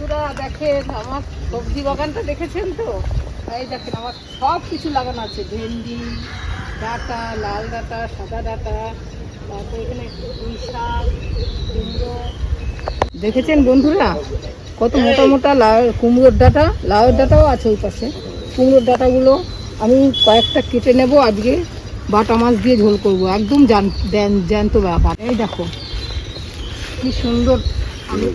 বন্ধুরা দেখেন আমার সবজি বাগানটা দেখেছেন তো? এই দেখেন আমার সব কিছু লাগানো আছে। ভেন্ডি ডাটা লাল ডাটা সাদা ডাটা তারপর এখানে পুঁই শাক কুমড়ো। দেখেছেন বন্ধুরা? কত মোটা মোটা লাউ কুমড়োর ডাটা লাউয়ের ডাটাও আছে ওই পাশে। কুমড়োর ডাটাগুলো আমি কয়েকটা কেটে নেব আজকে। বাটা মাছ দিয়ে ঝোল করব একদম জ্যান্ত ব্যাপার। এই দেখো কি সুন্দর আমি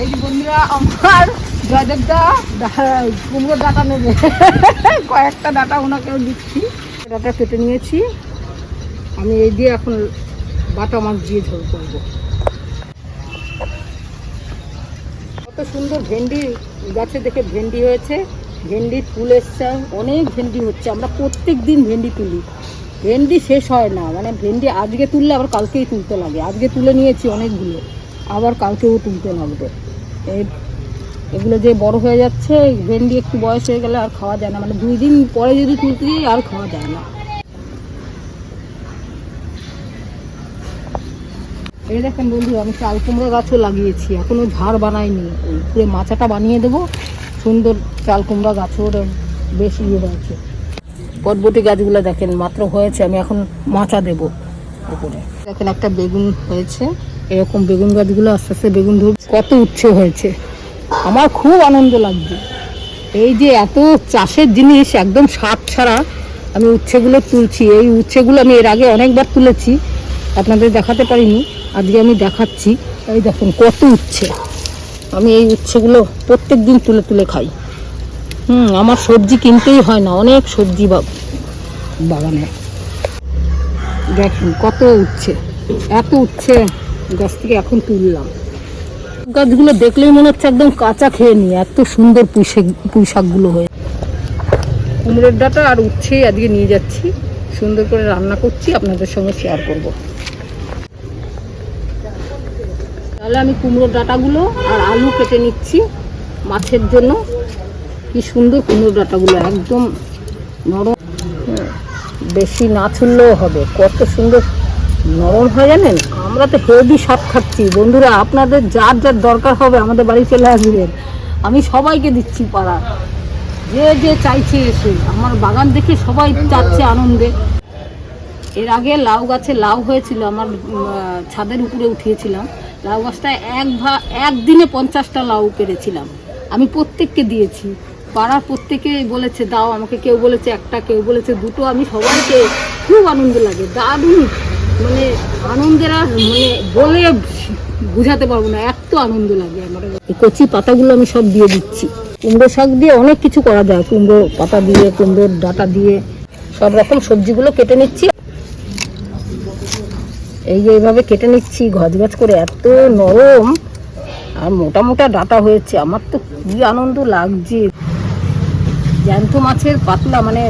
এই যে বন্ধুরা, আমার জয়দেবদা ডা- কুমড়োর ডাটা নেবে। কয়েকটা ডাটা ওনাকেও দিচ্ছি। ডাটা কেটে নিয়েছি। আমি এই দিয়ে এখন বাটা মাছ দিয়ে ঝোল করব। কত সুন্দর ভেন্ডি, গাছে দেখে ভেন্ডি হয়েছে। ভেন্ডি ফুল এসছে, অনেক ভেন্ডি হচ্ছে। আমরা প্রত্যেক দিন ভেন্ডি তুলি। ভেন্ডি শেষ হয় না। মানে ভেন্ডি আজকে তুললে আবার কালকেই তুলতে লাগে। আজকে তুলে নিয়েছি অনেকগুলো। আবার কালকেও তুলতে লাগবে। এগুলো যে বড় হয়ে যাচ্ছে, ভেন্ডি একটু বয়স হয়ে গেলে আর খাওয়া যায় না। মানে দুই দিন পরে যদি তুলতে যাই, আর খাওয়া যায় না। এই দেখেন বন্ধু, আমি চাল কুমড়ো গাছও লাগিয়েছি, এখনও ঝাড় বানাইনি। পুরো মাচাটা বানিয়ে দেবো। সুন্দর চাল কুমড়া গাছও বেশ ইয়ে হয়েছে। বটবটি গাছগুলো দেখেন, মাত্র হয়েছে, আমি এখন মাচা দেবো। উপরে দেখেন একটা বেগুন হয়েছে, এরকম বেগুন গাছগুলো আস্তে আস্তে বেগুন ধর কত উচ্ছে হয়েছে। আমার খুব আনন্দ লাগছে। এই যে এত চাষের জিনিস, একদম সাপ ছাড়া আমি উচ্ছেগুলো তুলছি। এই উচ্ছেগুলো আমি এর আগে অনেকবার তুলেছি, আপনাদের দেখাতে পারিনি, আজকে আমি দেখাচ্ছি। এই দেখুন, কত উচ্ছে। আমি এই উচ্ছেগুলো প্রত্যেক দিন তুলে তুলে খাই। হুম, আমার সবজি কিনতেই হয় না, অনেক সবজি বাগানে। দেখুন কত উচ্ছে এত উচ্ছে গাছ থেকে এখন তুললাম। গাছগুলো দেখলেই মনে হচ্ছে একদম কাঁচা খেয়ে নিই এত সুন্দর পুঁই পুঁই শাকগুলো হয়ে। কুমড়োর ডাটা আর উচ্ছে আজকে নিয়ে যাচ্ছি। সুন্দর করে রান্না করছি, আপনাদের সঙ্গে শেয়ার করব। তাহলে আমি কুমড়োর ডাটাগুলো আর আলু কেটে নিচ্ছি মাছের জন্য। কি সুন্দর কুমড়োর ডাটাগুলো, একদম নরম। বেশি না ছুললেও হবে। কত সুন্দর নরম হয় জানেন? আমরা তো হেভি স্বাদ খাচ্ছি। বন্ধুরা, আপনাদের যার যার দরকার হবে আমাদের বাড়ি চলে আসবেন। আমি সবাইকে দিচ্ছি পাড়া। যে যে চাইছে এসে। আমার বাগান দেখে সবাই চাচ্ছে আনন্দে। এর আগে লাউ গাছে লাউ হয়েছিল, আমার ছাদের উপরে উঠিয়েছিলাম। লাউ গাছটা এক ভা একদিনে পঞ্চাশটা লাউ পেরেছিলাম। আমি প্রত্যেককে দিয়েছি। পাড়ার প্রত্যেকে বলেছে, দাও, আমাকে কেউ বলেছে একটা, কেউ বলেছে দুটো। আমি সবাইকে খুব আনন্দ লাগে, দারুণ। মানে আনন্দের আর মানে বলে বুঝাতে পারব না, এত আনন্দ লাগে আমার। কচি পাতাগুলো আমি সব দিয়ে দিচ্ছি। কুমড়ো শাক দিয়ে অনেক কিছু করা যায়, কুমড়ো পাতা দিয়ে, কুমড়োর ডাটা দিয়ে। সব রকম সবজিগুলো কেটে নিচ্ছি। এই যে এইভাবে কেটে নিচ্ছি গজ গজ করে এত নরম আর মোটা মোটা ডাটা হয়েছে, আমার তো কি আনন্দ লাগছে। জ্যান্ত মাছের পাতলা মানে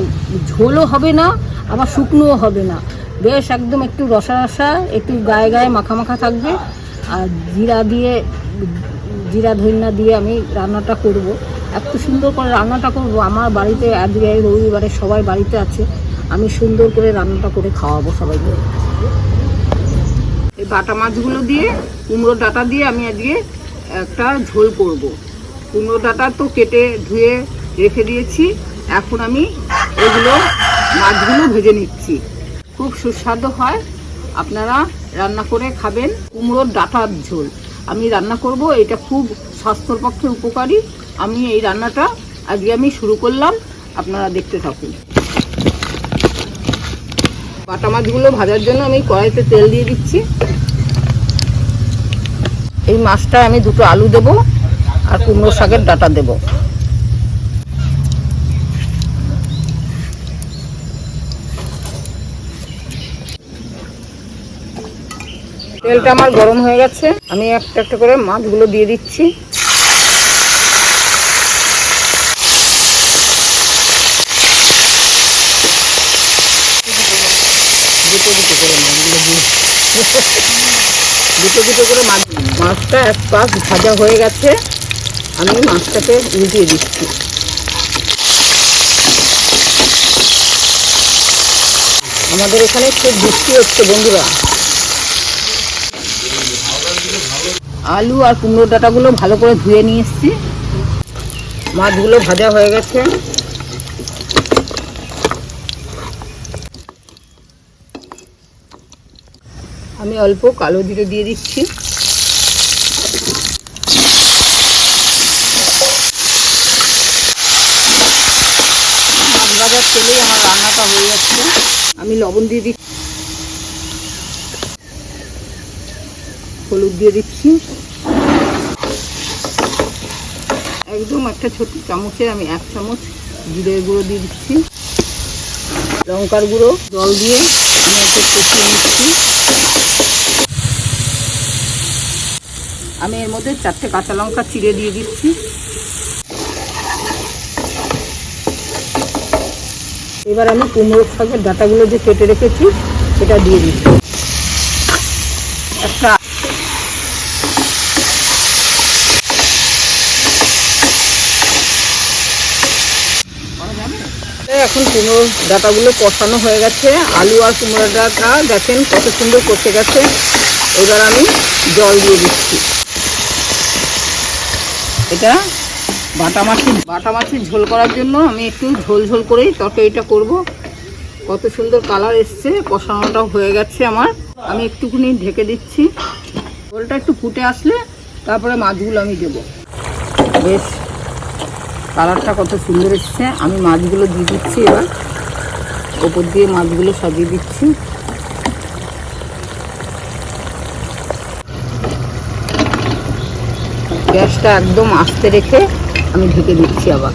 ঝোলও হবে না, আবার শুকনোও হবে না। বেশ একদম একটু রসা রসা, একটু গায়ে গায়ে মাখা মাখা থাকবে। আর জিরা দিয়ে, জিরা ধনিয়া দিয়ে আমি রান্নাটা করব। এত সুন্দর করে রান্নাটা করব। আমার বাড়িতে আজকে রবিবারে সবাই বাড়িতে আছে। আমি সুন্দর করে রান্নাটা করে খাওয়াবো সবাইকে এই বাটা মাছগুলো দিয়ে, কুমড়ো ডাটা দিয়ে আমি আজকে একটা ঝোল করব। কুমড়ো ডাটা তো কেটে ধুয়ে রেখে দিয়েছি। এখন আমি এগুলো মাছগুলো ভেজে নিচ্ছি। খুব সুস্বাদু হয়। আপনারা রান্না করে খাবেন কুমড়োর ডাটার ঝোল। আমি রান্না করব, এটা খুব স্বাস্থ্যর পক্ষে উপকারী। আমি এই রান্নাটা আজকে আমি শুরু করলাম। আপনারা দেখতে থাকুন। বাটা মাছগুলো ভাজার জন্য আমি কড়াইতে তেল দিয়ে দিচ্ছি। এই মাছটা আমি দুটো আলু দেব আর কুমড়ো শাকের ডাটা দেব। তেলটা আমার গরম হয়ে গেছে। আমি একটা একটা করে মাছগুলো দিয়ে দিচ্ছি। দুটো দুটো করে মাছ মাছটা এক পাশ ভাজা হয়ে গেছে। আমি মাছটাকে উল্টিয়ে দিচ্ছি। আমাদের এখানে খুব বৃষ্টি হচ্ছে বন্ধুরা। আলু আর কুমড়োর ডাঁটাগুলো ভালো করে ধুয়ে নিয়ে এসেছি। মাছগুলো ভাজা হয়ে গেছে। আমি অল্প কালো জিরে দিয়ে দিচ্ছি। মাছ ভাজার তেলেই আমার রান্নাটা হয়ে যাচ্ছে। আমি লবণ দিয়ে দিচ্ছি। হলুদ দিয়ে দিচ্ছি। একদম একটা ছোট চামচে আমি এক চামচ জিরে গুঁড়ো দিয়ে দিচ্ছি। লঙ্কার গুঁড়ো, জল দিয়ে আমি এর মধ্যে চারটে কাঁচা লঙ্কা চিড়ে দিয়ে দিচ্ছি। এবার আমি কুমড়োর শাকের ডাটাগুলো যে কেটে রেখেছি, সেটা দিয়ে দিচ্ছি। একটা এখন কুমড়োর ডাটাগুলো কষানো হয়ে গেছে। আলু আর কুমড়োর ডাটা দেখেন কত সুন্দর কষে গেছে। এবার আমি জল দিয়ে দিচ্ছি। এটা বাটা মাছের বাটা মাছের ঝোল করার জন্য আমি একটু ঝোল ঝোল করেই তরকারিটা করব। কত সুন্দর কালার এসছে, কষানোটাও হয়ে গেছে আমার। আমি একটুখানি ঢেকে দিচ্ছি। ঝোলটা একটু ফুটে আসলে তারপরে মাছগুলো আমি দেবো। বেশ। কালারটা কত সুন্দর এসছে। আমি মাছগুলো দিয়ে দিচ্ছি এবার। ওপর দিয়ে মাছগুলো সাজিয়ে দিচ্ছি। গ্যাসটা একদম আস্তে রেখে আমি ঢেকে দিচ্ছি আবার।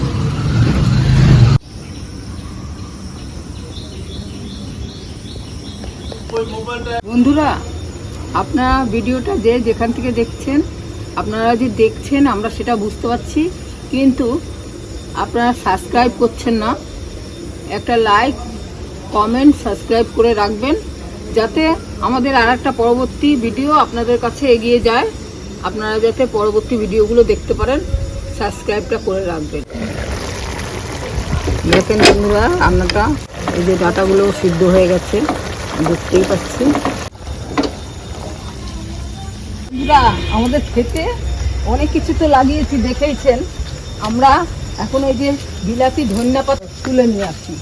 বন্ধুরা, আপনারা ভিডিওটা যে যেখান থেকে দেখছেন, আপনারা যে দেখছেন, আমরা সেটা বুঝতে পারছি। কিন্তু আপনারা সাবস্ক্রাইব করছেন না, একটা লাইক কমেন্ট সাবস্ক্রাইব করে রাখবেন, যাতে আমাদের আর একটা পরবর্তী ভিডিও আপনাদের কাছে এগিয়ে যায়। আপনারা যাতে পরবর্তী ভিডিওগুলো দেখতে পারেন সাবস্ক্রাইবটা করে রাখবেন। দেখেন বন্ধুরা, রান্নাটা, এই যে ডাটাগুলো সিদ্ধ হয়ে গেছে, দেখতেই পাচ্ছি। আমাদের খেতে অনেক কিছু তো লাগিয়েছি, দেখেইছেন। আমরা এখন এই যে বিলাতি ধনিয়া পাতা তুলে নিয়ে আসি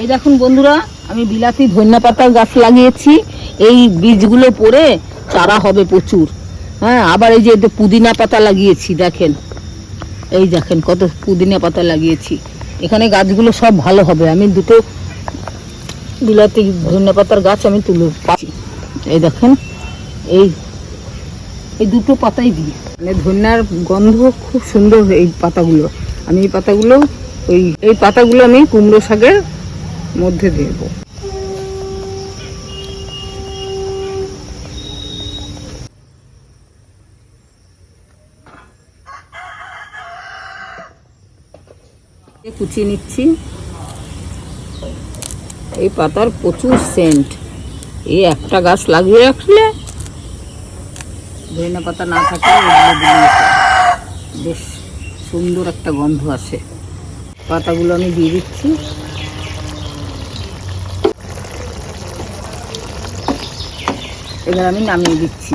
এই দেখুন বন্ধুরা, আমি বিলাতি ধনিয়া পাতার গাছ লাগিয়েছি। এই বীজগুলো পড়ে চারা হবে প্রচুর। হ্যাঁ আবার এই যে পুদিনা পাতা লাগিয়েছি, দেখেন। এই দেখেন কত পুদিনা পাতা লাগিয়েছি। এখানে গাছগুলো সব ভালো হবে। আমি দুটো বিলাতি ধনিয়া পাতার গাছ আমি তুলে পাচ্ছি এই দেখেন, এই এই দুটো পাতাই দিই মানে ধনিয়ার গন্ধ খুব সুন্দর এই পাতাগুলো। আমি এই পাতাগুলো, ওই, এই পাতাগুলো আমি কুমড়ো শাকের মধ্যে দেব। কুচিয়ে নিচ্ছি। এই পাতার প্রচুর সেন্ট এই একটা গাছ লাগিয়ে রাখলে ধনে পাতা না থাকে বেশ সুন্দর একটা গন্ধ আছে পাতাগুলো আমি দিয়ে দিচ্ছি। এবার আমি নামিয়ে দিচ্ছি।